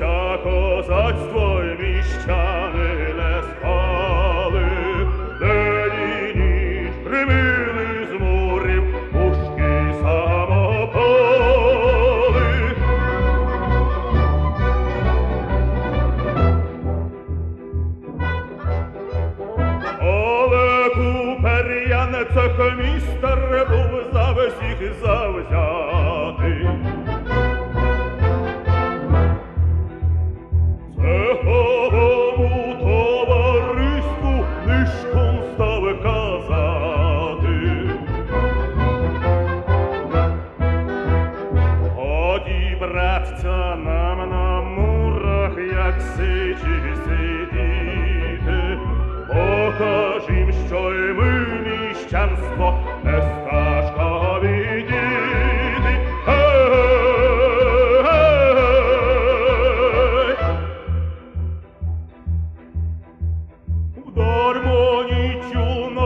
Вся козацтво і міщани не спали, день і ніч примили з мурів пушки самопали. Олег у пер'янецях містер був за завзіх завзятий, став казати. Годі, братця, нам на мурах, як сичі сидіти, покажім, що й ми міщанство не d'armonicium